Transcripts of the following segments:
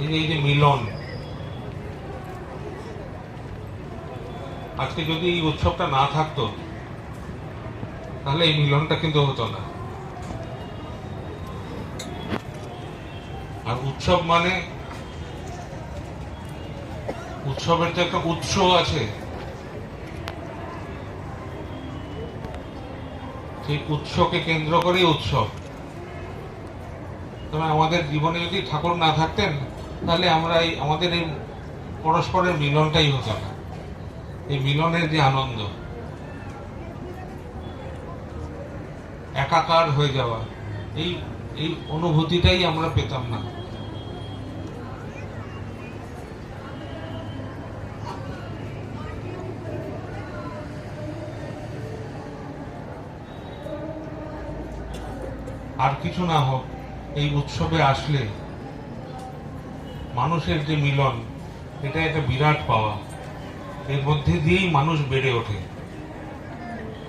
এই যে এই যে মিলন আজকে যদি এই উৎসবটা না থাকতো, তাহলে এই মিলনটা কিন্তু হতো না। আর উৎসব মানে উৎসবের তো একটা উৎস আছে, সেই উৎসকে কেন্দ্র করেই উৎসব। তবে আমাদের জীবনে যদি ঠাকুর না থাকতেন তাহলে আমরা এই, আমাদের এই পরস্পরের মিলনটাই হতো না। এই মিলনের যে আনন্দ। একাকার হয়ে যাওয়া। এই এই অনুভূতিটাই আমরা পেতাম না। আর কিছু না হোক, এই উৎসবে আসলে মানুষের যে মিলন, এটা একটা বিরাট পাওয়া। এর মধ্যে দিয়েই মানুষ বেড়ে ওঠে।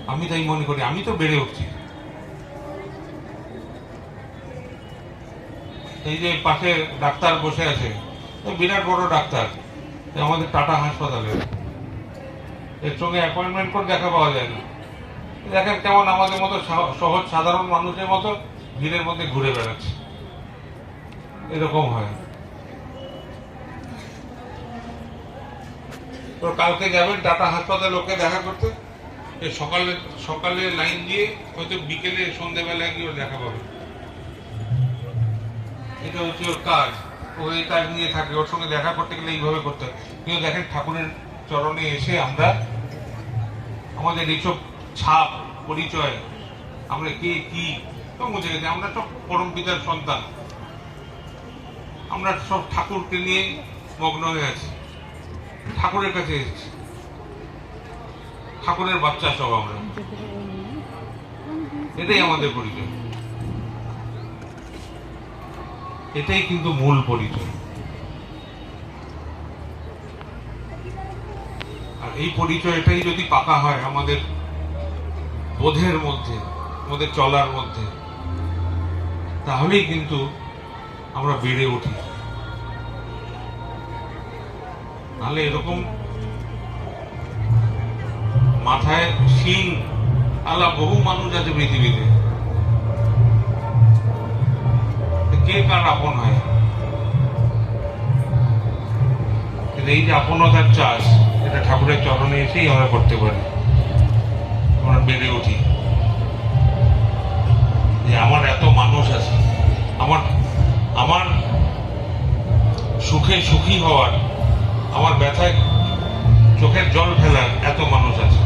আমি তাই মনে করি, আমি তো বেড়ে উঠছি। এই যে পাশে ডাক্তার বসে আছে বিরাট বড় ডাক্তার আমাদের টাটা হাসপাতালে। এর সঙ্গে অ্যাপয়েন্টমেন্ট করে দেখা পাওয়া যায় না। দেখেন কেমন আমাদের মতো সহ- সহজ সাধারণ মানুষের মতো ভিড়ের মধ্যে ঘুরে বেড়াচ্ছে। এরকম হয়। তো কালকে যাবেন, টাটা হাসপাতালে ওকে দেখা করতে। সকালে সকালে লাইন দিয়ে হয়তো বিকেলে সন্ধ্যেবেলায় গিয়ে দেখা পাবে। এটা হচ্ছে ওর কাজ। ও এই কাজ নিয়ে থাকে, ওর সঙ্গে দেখা করতে গেলে এইভাবে করতে হয়। কিন্তু দেখেন ঠাকুরের চরণে এসে আমরা, আমাদের এইসব ছাপ, পরিচয়, আমরা কে, কি মুছে গেছে, আমরা সব পরম পিতার সন্তান। আমরা সব ঠাকুরকে নিয়ে মগ্ন হয়ে আছি। ঠাকুরের কাছে এসেছি। ঠাকুরের বাচ্চা সব আমরা। এটাই আমাদের পরিচয়। এটাই কিন্তু মূল পরিচয়। আর এই পরিচয়টাই যদি পাকা হয় আমাদের বোধের মধ্যে, আমাদের চলার মধ্যে, তাহলেই কিন্তু আমরা বেড়ে উঠি। নাহলে এরকম মাথায় শিং আলা বহু মানুষ আছে পৃথিবীতে। কে কার আপন হয়? এই যে আপনতার চাষ, এটা ঠাকুরের চরণে এসেই আমরা করতে পারি। আমরা বেড়ে উঠি। যে আমার এত মানুষ আছে। আমার আমার সুখে সুখী হওয়ার আমার ব্যথায় চোখের জল ফেলার এত মানুষ আছে।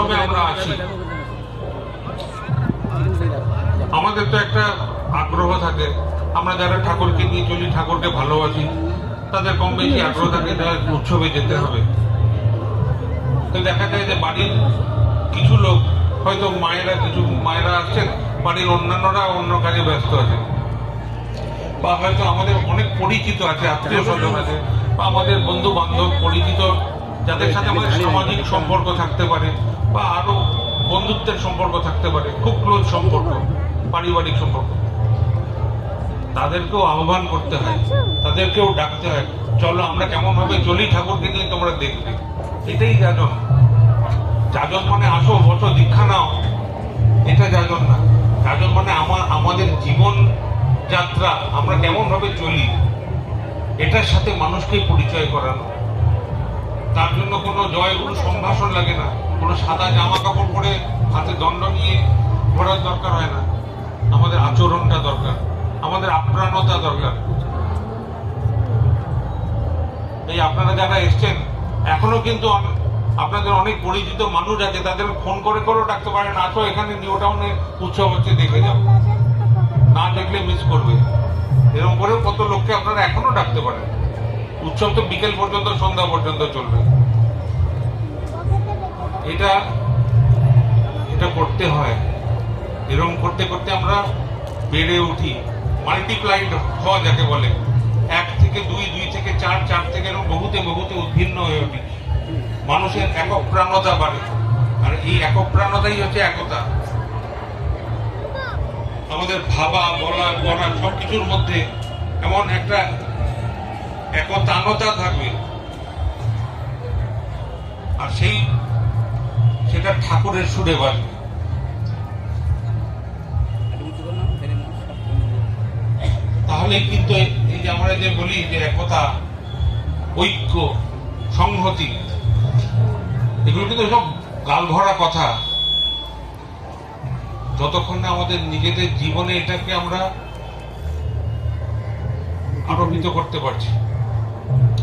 উৎসবে আমরা আছি। আমাদের তো একটা আগ্রহ থাকে। আমরা যারা ঠাকুরকে নিয়ে চলি, ঠাকুরকে ভালোবাসি, তাদের কম বেশি আগ্রহ থাকে যে উৎসবে যেতে হবে। তো দেখা যায় যে বাড়ির কিছু লোক, হয়তো মায়েরা কিছু, মায়েরা আসছেন, বাড়ির অন্যান্যরা অন্য কাজে ব্যস্ত আছে। বা হয়তো আমাদের অনেক পরিচিত আছে, আত্মীয় স্বজন আছে, বা আমাদের বন্ধু বান্ধব পরিচিত যাদের সাথে আমাদের সামাজিক সম্পর্ক থাকতে পারে বা আরও বন্ধুত্বের সম্পর্ক থাকতে পারে খুব ক্লোজ সম্পর্ক পারিবারিক সম্পর্ক। তাদেরকেও আহ্বান করতে হয় তাদেরকেও ডাকতে হয় চলো আমরা কেমন ভাবে চলি ঠাকুরকে নিয়ে তোমরা দেখবে। এটাই যাজন। যাজন মানে আসো বসো দীক্ষা নাও। এটা যাজন না। যাজন মানে আমার আমাদের জীবন যাত্রা আমরা কেমন ভাবে চলি এটার সাথে মানুষকে পরিচয় করানো। তার জন্য কোনো জয়গুরু সম্ভাষণ লাগে না। কোনো সাদা জামা কাপড় পরে হাতে দণ্ড নিয়ে ঘোরার দরকার হয় না। আমাদের আচরণটা দরকার, আমাদের আপ্রাণতা দরকার। এই আপনারা যারা এসছেন, এখনও কিন্তু আপনাদের অনেক পরিচিত মানুষ আছে, তাদের ফোন করে করেও ডাকতে পারেন আসো এখানে নিউ টাউনে উৎসব হচ্ছে, দেখে যাও। না দেখলে মিস করবে। এরকম করেও কত লোককে আপনারা এখনও ডাকতে পারেন। উৎসব তো বিকেল পর্যন্ত, সন্ধ্যা পর্যন্ত চলবে। এটা এটা করতে হয়। এরকম করতে করতে আমরা বেড়ে উঠি। মাল্টিপ্লাইড হওয়া যাকে বলে। এক থেকে দুই দুই থেকে চার চার থেকে এরকম বহুতে বহুতে উদ্ভিন্ন হয়ে উঠি। মানুষের একক প্রাণতা বাড়ে। আর এই একক প্রাণতাই হচ্ছে একতা। আমাদের ভাবা, বলা করা সবকিছুর মধ্যে এমন একটা একতানতা থাকবে। আর সেই সেটা ঠাকুরের সুরে বাজবে। তাহলে কিন্তু এই যে আমরা যে বলি যে একতা, ঐক্য, সংহতি, এগুলো কিন্তু সব গাল ভরা কথা। যতক্ষণ না আমাদের নিজেদের জীবনে এটাকে আমরা আরোপিত করতে পারছি।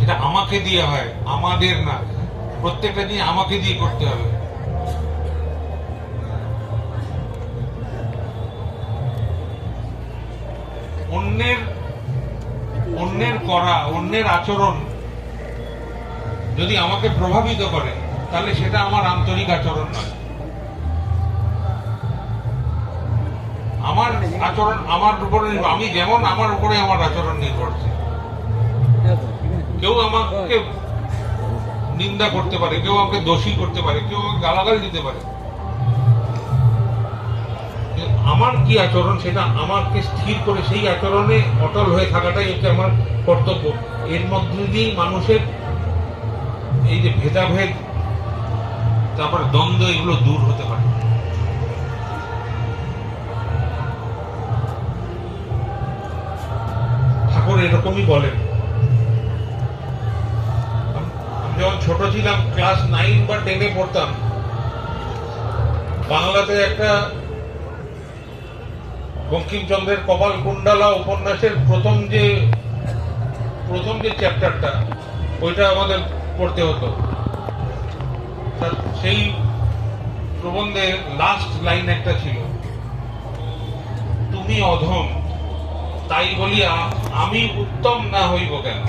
এটা আমাকে দিয়ে হয়, আমাদের না। প্রত্যেকটা দিয়ে আমাকে দিয়ে করতে হবে। অন্যের অন্যের করা, অন্যের আচরণ যদি আমাকে প্রভাবিত করে, তাহলে সেটা আমার আন্তরিক আচরণ নয়। আমার আচরণ আমার উপরে আমি যেমন আমার উপরে আমার আচরণ নির্ভরশীল। কেউ আমাকে নিন্দা করতে পারে, কেউ আমাকে দোষী করতে পারে, কেউ আমাকে গালাগাল দিতে পারে। আমার কি আচরণ সেটা আমাকে স্থির করে সেই আচরণে অটল হয়ে থাকাটাই হচ্ছে আমার কর্তব্য। এর মধ্যে দিয়েই মানুষের এই যে ভেদাভেদ, তারপর দ্বন্দ্ব, এগুলো দূর হতে পারে। ঠাকুর এরকমই বলেন। যখন ছোট ছিলাম ক্লাস নাইন বা টেনে পড়তাম, বাংলাতে একটা বঙ্কিমচন্দ্রের কপাল কুণ্ডালা উপন্যাসের প্রথম যে প্রথম যে চ্যাপ্টারটা ওইটা আমাদের পড়তে হতো। সেই প্রবন্ধে লাস্ট লাইন একটা ছিল, তুমি অধম, তাই বলিয়া আমি উত্তম না হইব কেন?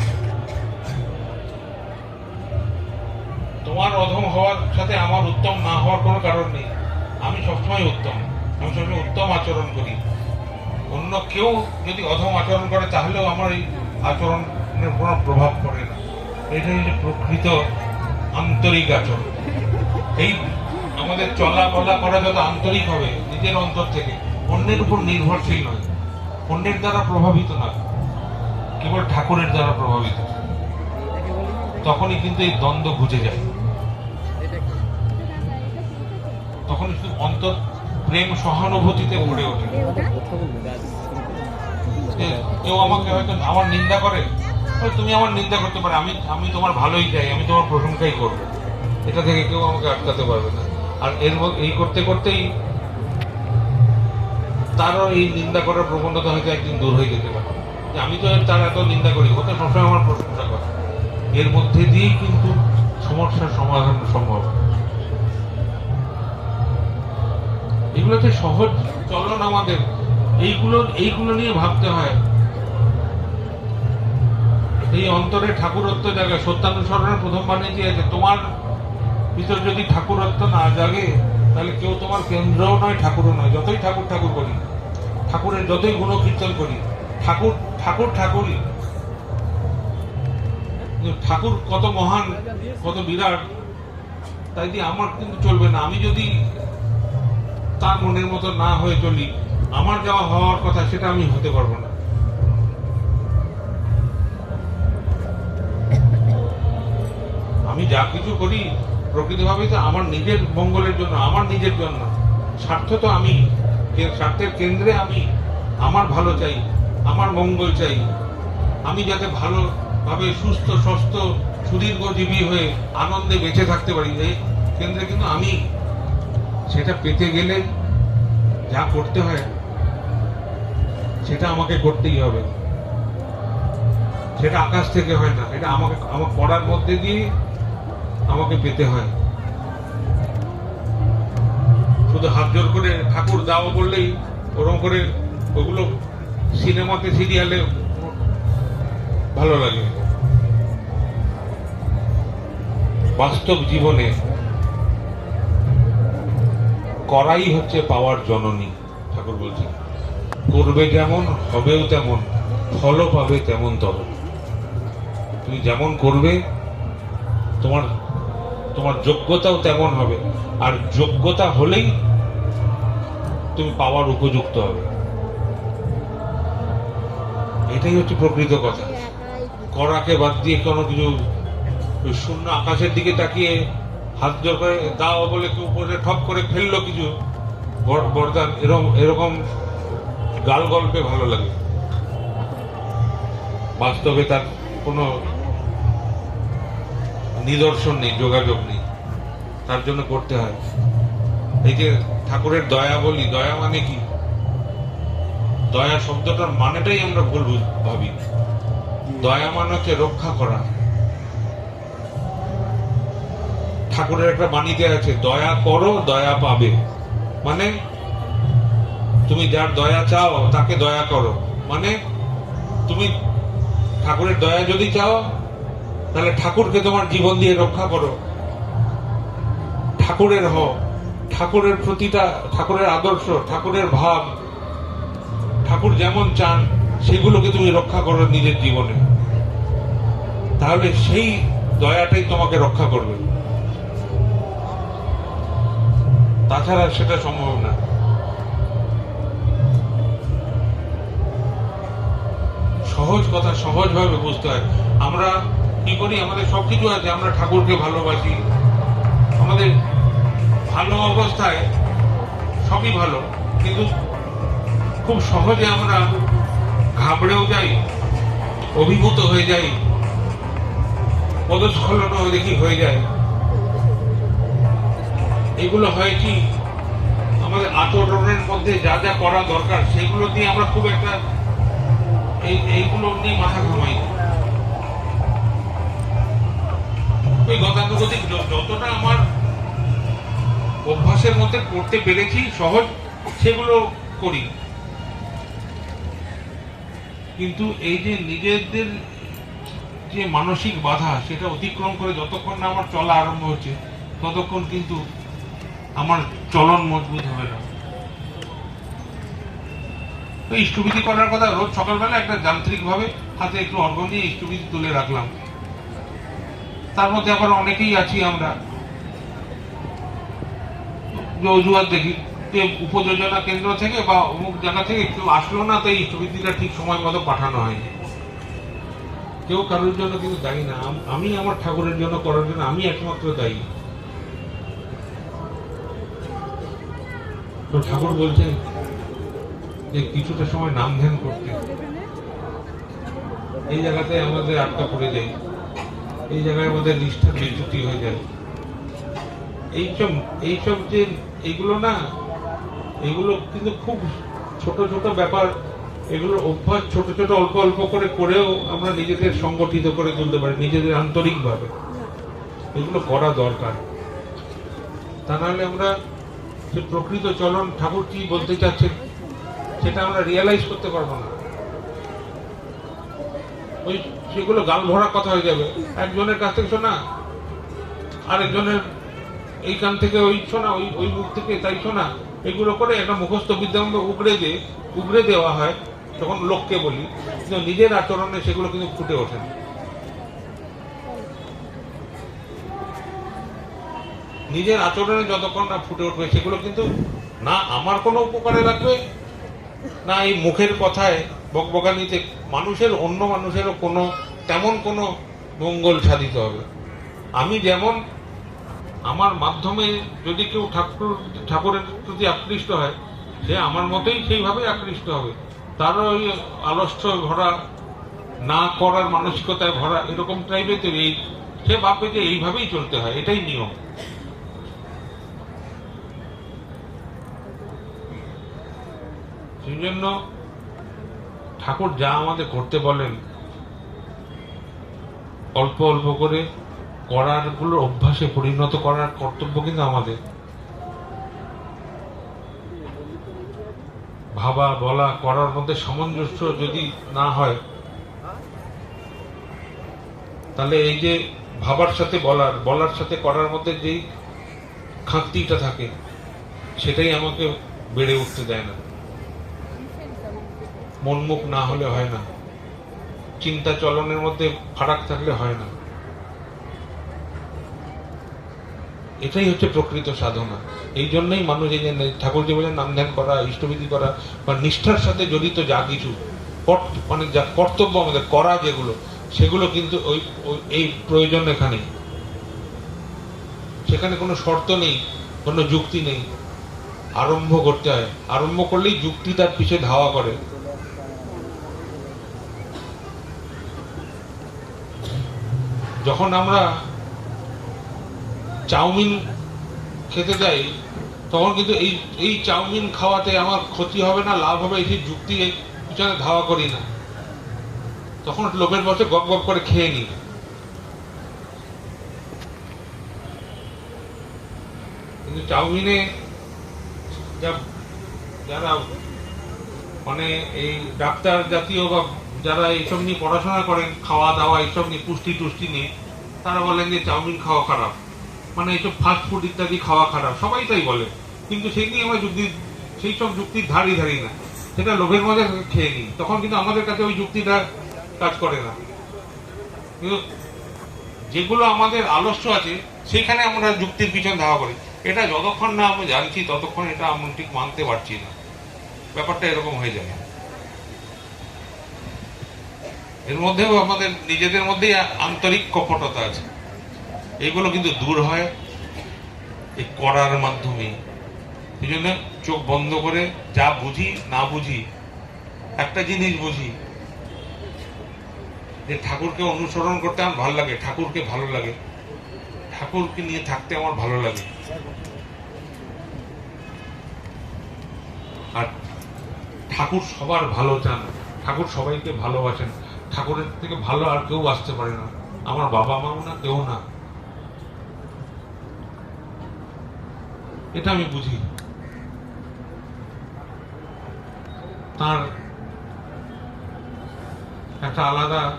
তোমার অধম হওয়ার সাথে আমার উত্তম না হওয়ার কোনো কারণ নেই। আমি সবসময় উত্তম। আমি সবসময় উত্তম আচরণ করি। অন্য কেউ যদি অধম আচরণ করে, তাহলেও আমার এই আচরণের কোনো প্রভাব পড়ে না। এটা হচ্ছে প্রকৃত আন্তরিক আচরণ। এই আমাদের চলা বলা করা যত আন্তরিক হবে, নিজের অন্তর থেকে, অন্যের উপর নির্ভরশীল নয়। অন্যের দ্বারা প্রভাবিত না। কেবল ঠাকুরের দ্বারা প্রভাবিত। তখনই কিন্তু এই দ্বন্দ্ব ঘুচে যায়। তখন শুধু অন্তর প্রেম সহানুভূতিতে ভরে ওঠে। কেউ আমাকে হয়তো আমার নিন্দা করে তুমি আমার নিন্দা করতে পারো, আমি আমি তোমার ভালোই চাই, আমি তোমার প্রশংসাই করব। এটা থেকে কেউ আমাকে আটকাতে পারবে না। আর এর এই করতে করতেই তারও এই নিন্দা করার প্রবণতা হয়তো একদিন দূর হয়ে যেতে পারে। আমি তো তার এত নিন্দা করি, ও সবসময় আমার প্রশংসা করে। এর মধ্যে দিয়েই কিন্তু সমস্যার সমাধান সম্ভব। এগুলো হচ্ছে সহজ চলন আমাদের। এইগুলো এইগুলো নিয়ে ভাবতে হয়। এই অন্তরে ঠাকুরত্ব জাগে। সত্যানুসরণের প্রথম বাণী দিয়েছে, তোমার ভিতর যদি ঠাকুরত্ব না জাগে, তাহলে কেউ তোমার কেন্দ্রও নয়, ঠাকুরও নয়। যতই ঠাকুর ঠাকুর করি, ঠাকুরের যতই গুণকীর্তন করি, ঠাকুর ঠাকুর ঠাকুরই। ঠাকুর কত মহান, কত বিরাট, তাই দিয়ে আমার কিন্তু চলবে না। আমি যদি তার মনের মতো না হয়ে চলি, আমার যাওয়া হওয়ার কথা সেটা আমি হতে পারব না। আমি যা কিছু করি, প্রকৃতভাবে তো আমার নিজের মঙ্গলের জন্য, আমার নিজের জন্য। স্বার্থ তো আমি স্বার্থের কেন্দ্রে আমি, আমার ভালো চাই, আমার মঙ্গল চাই। আমি যাতে ভালোভাবে সুস্থ সুস্থ সুদীর্ঘজীবী হয়ে আনন্দে বেঁচে থাকতে পারি এই কেন্দ্রে কিন্তু আমি সেটা পেতে গেলে যা করতে হয়, সেটা আমাকে করতেই হবে। সেটা আকাশ থেকে হয় না, এটা আমাকে, আমার পড়ার মধ্যে দিয়ে আমাকে পেতে হয়। শুধু হাত জোর করে ঠাকুর দাও বললেই ওরকম করে ওগুলো সিনেমাতে, সিরিয়ালে ভালো লাগে। বাস্তব জীবনে করাই হচ্ছে পাওয়ার জননী, ঠাকুর বলছেন। করবে যেমন, হবেও তেমন, ফলও পাবে তেমন তর। তুমি যেমন করবে, তোমার তোমার যোগ্যতাও তেমন হবে। আর যোগ্যতা হলেই তুমি পাওয়ার উপযুক্ত হবে। এটাই হচ্ছে প্রকৃত কথা। করাকে বাদ দিয়ে কোনো কিছু শূন্য আকাশের দিকে তাকিয়ে হাত জোর করে দাও বলে কেউ উপরে ঠপ করে ফেলল কিছু। বর- বরদান এরকম এরকম গাল গল্পে ভালো লাগে। বাস্তবে তার কোনো নিদর্শন নেই, যোগাযোগ নেই। তার জন্য করতে হয়। এই যে ঠাকুরের দয়া বলি, দয়া মানে কি? দয়া শব্দটার মানেটাই আমরা ভুল ভাবি। দয়া মানে হচ্ছে রক্ষা করা। ঠাকুরের একটা বাণীতে আছে, দয়া করো, দয়া পাবে। মানে তুমি যার দয়া চাও, তাকে দয়া করো। মানে তুমি ঠাকুরের দয়া যদি চাও, তাহলে ঠাকুরকে তোমার জীবন দিয়ে রক্ষা করো। ঠাকুরের হ, ঠাকুরের প্রতিটা, ঠাকুরের আদর্শ, ঠাকুরের ভাব, ঠাকুর যেমন চান, সেগুলোকে তুমি রক্ষা করো নিজের জীবনে। তাহলে সেই দয়াটাই তোমাকে রক্ষা করবে। তাছাড়া সেটা সম্ভব না। সহজ কথা সহজভাবে বুঝতে হয়। আমরা কি করি? আমাদের সবকিছু আছে, আমরা ঠাকুরকে ভালোবাসি। আমাদের ভালো অবস্থায় সবই ভালো, কিন্তু খুব সহজে আমরা ঘাবড়েও যাই, অভিভূত হয়ে যাই, পদস্খলনও দেখি হয়ে যায়। এগুলো হয় কি? আমাদের আচরণের মধ্যে যা যা করা দরকার, সেগুলো দিয়ে আমরা খুব একটা এই, এইগুলো নিয়ে মাথা ঘামাই ওই গতানুগতিক যতটা আমার অভ্যাসের মধ্যে করতে পেরেছি, সহজ, সেগুলো করি। কিন্তু এই যে নিজেদের যে মানসিক বাধা, সেটা অতিক্রম করে যতক্ষণ না আমার চলা আরম্ভ হচ্ছে, ততক্ষণ কিন্তু আমার চলন মজবুত হবে না তো ইষ্টবিধি করার কথা রোজ সকালবেলা একটা যান্ত্রিক ভাবে হাতে একটু অর্ঘ নিয়ে ইষ্টবিধি তুলে রাখলাম। তার মধ্যে আবার অনেকেই আছি আমরা। অজুহাত দেখি, যে উপযোজনা কেন্দ্র থেকে বা অমুক জায়গা থেকে কেউ আসলো না, তাই ইষ্টবিধিটা ঠিক সময় মতো পাঠানো হয়নি। কেউ কারোর জন্য কিন্তু দায়ী না। আমি আমার ঠাকুরের জন্য করার জন্য আমি একমাত্র দায়ী। তো ঠাকুর বলছেন যে কিছুটা সময় নাম ধ্যান করতে। এই জায়গাতে আমাদের আটকা পড়ে যাই এই জায়গায় আমাদের নিষ্ঠার বিচ্যুতি হয়ে যায়। এইসব এইসব যে এইগুলো না, এগুলো কিন্তু খুব ছোট ছোট ব্যাপার। এগুলো অভ্যাস ছোট ছোট, অল্প অল্প করে করেও আমরা নিজেদের সংগঠিত করে তুলতে পারি, নিজেদের আন্তরিকভাবে। এগুলো করা দরকার। তা নাহলে আমরা যে প্রকৃত চলন ঠাকুর কি বলতে চাচ্ছেন, সেটা আমরা রিয়েলাইজ করতে পারব না। ওই সেগুলো গাল ভরা কথা হয়ে যাবে। একজনের কাছ থেকে শোনা, আরেকজনের এই কান থেকে ওই শোনা, ওই ওই মুখ থেকে তাই শোনা, এগুলো করে একটা মুখস্থ বিদ্যা উগড়ে দিয়ে উগড়ে দেওয়া হয় তখন লোককে বলি। কিন্তু নিজের আচরণে সেগুলো কিন্তু ফুটে ওঠে না। নিজের আচরণে যতক্ষণ না ফুটে উঠবে, সেগুলো কিন্তু না আমার কোনো উপকারে লাগবে, না এই মুখের কথায় বকবকানিতে মানুষের, অন্য মানুষেরও কোনো, তেমন কোনো মঙ্গল সাধিত হবে। আমি যেমন আমার মাধ্যমে যদি কেউ ঠাকুর, ঠাকুরের প্রতি আকৃষ্ট হয়, সে আমার মতেই সেইভাবে আকৃষ্ট হবে। তারও ওই আলস্য ভরা, না করার মানসিকতায় ভরা এরকম টাইপের তৈরি সে ভাববে যে এইভাবেই চলতে হয়, এটাই নিয়ম। সেই জন্য ঠাকুর যা আমাদের করতে বলেন, অল্প অল্প করে করারগুলো অভ্যাসে পরিণত করার কর্তব্য কিন্তু আমাদের। ভাবা, বলা, করার মধ্যে সামঞ্জস্য যদি না হয়, তাহলে এই যে ভাবার সাথে বলার বলার সাথে করার মধ্যে যেই খাঁকতিটা থাকে, সেটাই আমাকে বেড়ে উঠতে দেয় না। মনমুখ না হলে হয় না। চিন্তা চলনের মধ্যে ফারাক থাকলে হয় না। এটাই হচ্ছে প্রকৃত সাধনা। এই জন্যই মানুষ এই যে ঠাকুর যে বলেন, নাম ধ্যান করা, ইষ্টবিধি করা বা নিষ্ঠার সাথে জড়িত যা কিছু মানে যা কর্তব্য আমাদের, করা যেগুলো, সেগুলো কিন্তু ওই এই প্রয়োজন এখানে সেখানে কোনো শর্ত নেই, কোনো যুক্তি নেই। আরম্ভ করতে হয়। আরম্ভ করলেই যুক্তি তার পিছে ধাওয়া করে। যখন আমরা চাউমিন খেতে যাই, তখন কিন্তু এই এই চাউমিন খাওয়াতে আমার ক্ষতি হবে না, লাভ হবে এই যুক্তি পিছনে ধাওয়া করি না। তখন লোভের বসে গপ গপ করে খেয়ে নিই। কিন্তু চাউমিনে যারা মানে এই ডাক্তার জাতীয় বা যারা এইসব নিয়ে পড়াশোনা করেন খাওয়া দাওয়া এইসব নিয়ে পুষ্টি টুষ্টি নিয়ে, তারা বলেন যে চাউমিন খাওয়া খারাপ। মানে এইসব ফাস্ট ফুড ইত্যাদি খাওয়া খারাপ। সবাই তাই বলে। কিন্তু সেই নিয়ে আমরা যুক্তি, সেই সব যুক্তির ধারই ধারি না। সেটা লোভের মধ্যে খেয়ে নিই। তখন কিন্তু আমাদের কাছে ওই যুক্তিটা কাজ করে না। কিন্তু যেগুলো আমাদের আলস্য আছে সেখানে আমরা যুক্তির পিছন ধাওয়া করি। এটা যতক্ষণ না আমি জানছি, ততক্ষণ এটা আমি ঠিক মানতে পারছি না। ব্যাপারটা এরকম হয়ে যায়। এর মধ্যেও আমাদের নিজেদের মধ্যেই আন্তরিক কপটতা আছে। এগুলো কিন্তু দূর হয় এই করার মাধ্যমে। এই জন্য চোখ বন্ধ করে যা বুঝি, না বুঝি, একটা জিনিস বুঝি। যে ঠাকুরকে অনুসরণ করতে আমার ভালো লাগে, ঠাকুরকে ভালো লাগে। ঠাকুরকে নিয়ে থাকতে আমার ভালো লাগে। আর ঠাকুর সবার ভালো চান, ঠাকুর সবাইকে ভালোবাসেন। ঠাকুরের থেকে ভালো আর কেউ আসতে পারে না। আমার বাবা মাও না, কেউ না। এটা আমি বুঝি। তার একটা আলাদা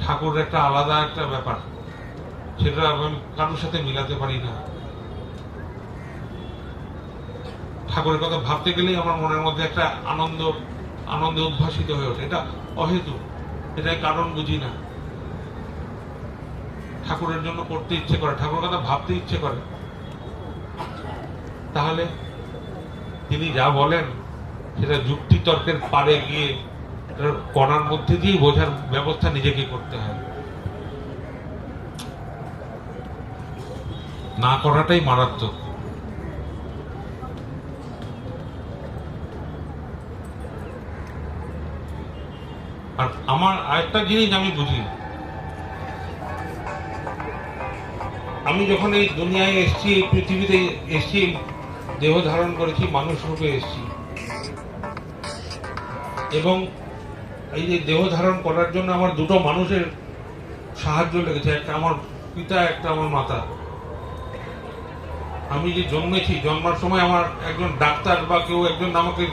ঠাকুরের একটা আলাদা একটা ব্যাপার। সেটা আমি কারোর সাথে মিলাতে পারি না। ঠাকুরের কথা ভাবতে গেলেই আমার মনের মধ্যে একটা আনন্দ আনন্দে উদ্ভাসিত হয়ে ওঠে। এটা অহেতু, এটাই কারণ বুঝি না। ঠাকুরের জন্য করতে ইচ্ছে করে, ঠাকুর কথা ভাবতে ইচ্ছে করে। তাহলে তিনি যা বলেন, সেটা যুক্তি তর্কের পারে গিয়ে করার মধ্যে দিয়েই বোঝার ব্যবস্থা নিজেকে করতে হয়। না করাটাই মারাত্মক। আর আমার আরেকটা জিনিস আমি বুঝি। আমি যখন এই দুনিয়ায় এসেছি, এই পৃথিবীতে এসেছি, দেহ ধারণ করেছি, মানুষ রূপে এসেছি। এবং এই যে দেহ ধারণ করার জন্য আমার দুটো মানুষের সাহায্য লেগেছে, একটা আমার পিতা, একটা আমার মাতা। আমি যে জন্মেছি, জন্মার সময় আমার একজন ডাক্তার বা কেউ একজন আমাকে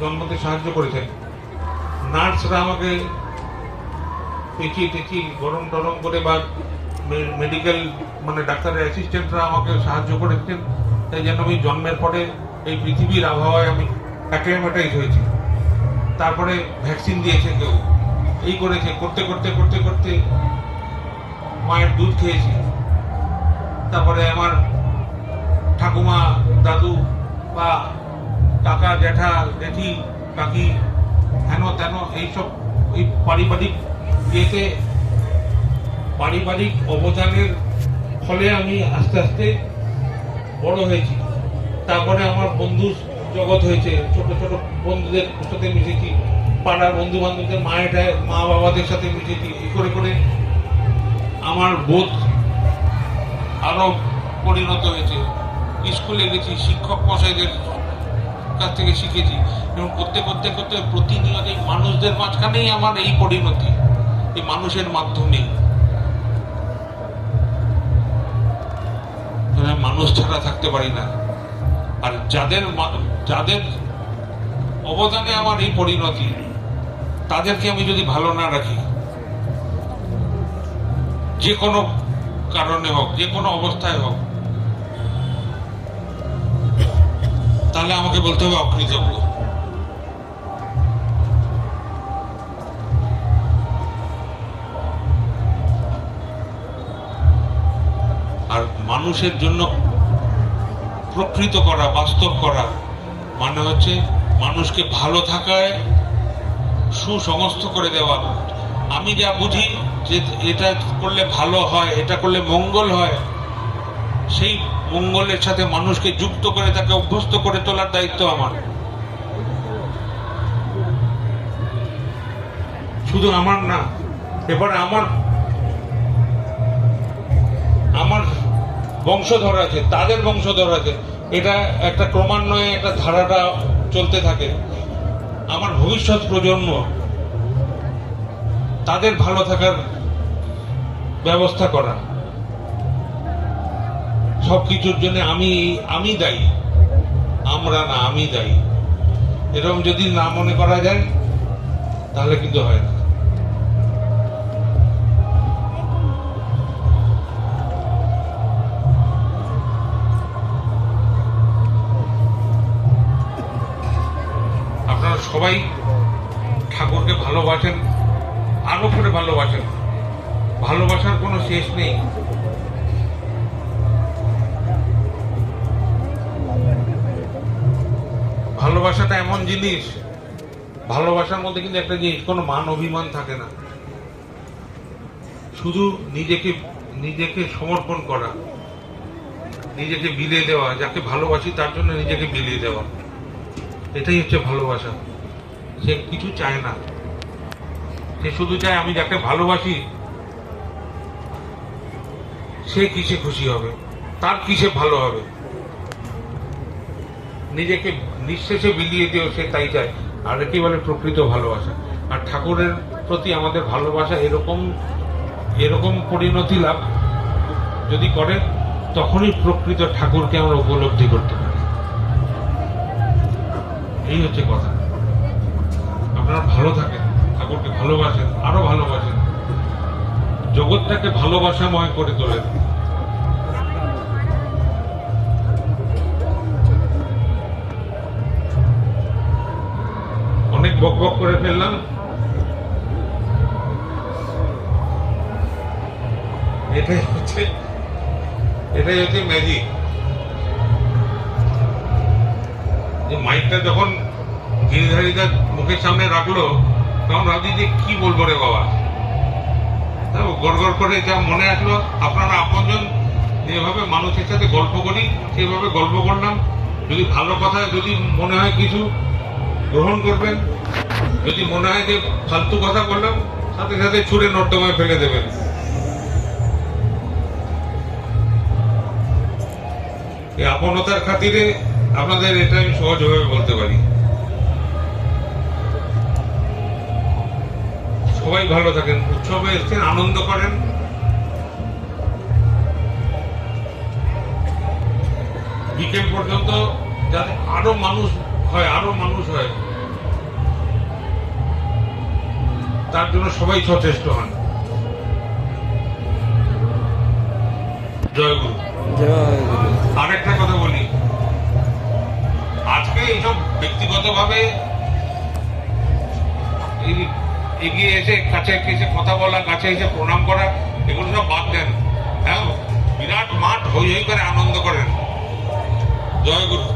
জন্মতে সাহায্য করেছেন। নার্সরা আমাকে পেঁচিয়ে টেচিয়ে গরম টরম করে বা মেডিকেল মানে ডাক্তারের অ্যাসিস্ট্যান্টরা আমাকে সাহায্য করেছেন। তাই জন্য আমি জন্মের পরে এই পৃথিবীর আবহাওয়ায় আমি অ্যাক্লেমেটাইজ হয়েছি। তারপরে ভ্যাকসিন দিয়েছে কেউ। এই করেছে, করতে করতে করতে করতে মায়ের দুধ খেয়েছি। তারপরে আমার ঠাকুমা, দাদু বা কাকা, জ্যাঠা, জেঠি, কাকি হেন তেন এইসব ওই পারিবারিক ইয়েতে পারিবারিক অবদানের ফলে আমি আস্তে আস্তে বড় হয়েছি। তারপরে আমার বন্ধু জগৎ হয়েছে, ছোট ছোট বন্ধুদের সাথে মিশেছি, পাড়ার বন্ধু বান্ধবদের মায়ের মা বাবাদের সাথে মিশেছি, এই করে করে আমার বোধ আরও পরিণত হয়েছে। স্কুলে গেছি, শিক্ষক মশাইদের কাছ থেকে শিখেছি। এবং করতে করতে করতে প্রতিনিয়ত এই মানুষদের মাঝখানেই আমার এই পরিণতি। এই মানুষের মাধ্যমেই। মানুষ ছাড়া থাকতে পারি না। আর যাদের যাদের অবদানে আমার এই পরিণতি, তাদেরকে আমি যদি ভালো না রাখি, যে কোনো কারণে হোক, যে কোনো অবস্থায় হোক তাহলে আমাকে বলতে হবে অকৃতজ্ঞ আর মানুষের জন্য প্রকৃত করা, বাস্তব করা মানে হচ্ছে মানুষকে ভালো থাকায় সুসমস্ত করে দেওয়া। আমি যা বুঝি যে এটা করলে ভালো হয়, এটা করলে মঙ্গল হয় সেই মঙ্গলের সাথে মানুষকে যুক্ত করে, তাকে অভ্যস্ত করে তোলার দায়িত্ব আমার। শুধু আমার না, এবারে আমার আমার বংশধর আছে, তাদের বংশধর আছে। এটা একটা ক্রমান্বয়ে একটা ধারাটা চলতে থাকে। আমার ভবিষ্যৎ প্রজন্ম, তাদের ভালো থাকার ব্যবস্থা করা। সবকিছুর জন্য আমি আমি দায়ী। আমরা না, আমি দায়ী। এরকম যদি না মনে করা যায়, তাহলে কিন্তু হয় না। আপনারা সবাই ঠাকুরকে ভালোবাসেন আরও করে ভালোবাসেন। ভালোবাসার কোনো শেষ নেই। ভালোবাসাটা এমন জিনিস, ভালোবাসার মধ্যে কিন্তু একটা জিনিস, কোনো মান অভিমান থাকে না। শুধু নিজেকে নিজেকে সমর্পণ করা, নিজেকে বিলিয়ে দেওয়া, যাকে ভালোবাসি তার জন্য নিজেকে বিলিয়ে দেওয়া। এটাই হচ্ছে ভালোবাসা। সে কিছু চায় না। সে শুধু চায় আমি যাকে ভালোবাসি, সে কিসে খুশি হবে? তার কিসে ভালো হবে? নিজেকে নিঃশেষে বিলিয়ে দিও সে তাই চায়। আর এটি বলে, প্রকৃত ভালোবাসা। আর ঠাকুরের প্রতি আমাদের ভালোবাসা এরকম এরকম পরিণতি লাভ যদি করে, তখনই প্রকৃত ঠাকুরকে আমরা উপলব্ধি করতে পারি। এই হচ্ছে কথা। আপনারা ভালো থাকেন, ঠাকুরকে ভালোবাসেন, আরও ভালোবাসেন। জগৎটাকে ভালোবাসাময় করে তোলেন। বক বক করে ফেললাম। এটাই হচ্ছে এটাই হচ্ছে ম্যাজিক যে মাইকটা যখন গিরিধারীদার মুখের সামনে রাখল, তখন ভাবছি যে কি বলব রে বাবা? গড় গড় করে যা মনে আসলো, আপনারা আপনজন যেভাবে মানুষের সাথে গল্প করি, সেভাবে গল্প করলাম। যদি ভালো কথা, যদি মনে হয় কিছু, গ্রহণ করবেন। যদি মনে হয় যে ফালতু কথা বললাম সাথে সাথে ছুঁড়ে নর্দমায় ফেলে দেবেন। আপনতার খাতিরে আপনাদের এটা আমি সহজভাবে বলতে পারি। সবাই ভালো থাকেন, উৎসবে এসছেন আনন্দ করেন। বিকেল পর্যন্ত যাতে আরও মানুষ হয়, আরও মানুষ হয়। তার জন্য সবাই সচেষ্ট হন। জয় গুরু। আরেকটা কথা বলি। আজকে এইসব ব্যক্তিগতভাবে এগিয়ে এসে কাছে এসে কথা বলা কাছে এসে প্রণাম করা এগুলো সব বাদ দেন। হ্যাঁ বিরাট মাঠ হই হই করে আনন্দ করেন। জয় গুরু।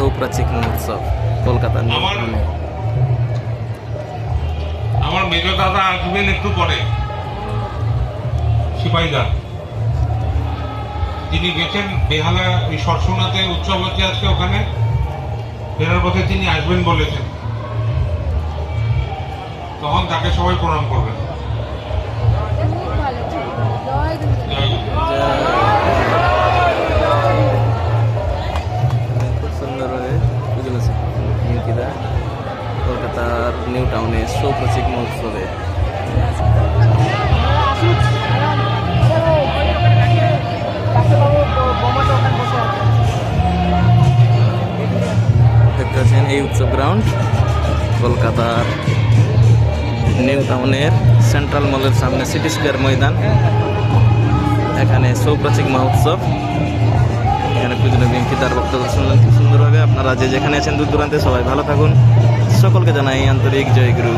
সৌপ্রাচিক মহোৎসব কলকাতা আমার আমার মেজ দাদা আসবেন একটু পরে। সিপাহীদা তিনি গেছেন বেহালা ওই সরসোনাতে উৎসব হচ্ছে আজকে ওখানে। ফেরার পথে তিনি আসবেন বলেছেন। তখন তাকে সবাই প্রণাম করবেন। টাউনে সৌপ্রচিক মহোৎসবে দেখতে এই উৎসব গ্রাউন্ড কলকাতার নিউ টাউনের সেন্ট্রাল মলের সামনে সিটি স্কোয়ার ময়দান এখানে সৌপ্রাচিক মহোৎসব এখানে পুজো বিঙ্কিতার বক্তব্য শুনলেন। খুব সুন্দরভাবে আপনারা যে যেখানে আছেন দূর দূরান্তে সবাই ভালো থাকুন। সকলকে জানাই আন্তরিক জয় গুরু।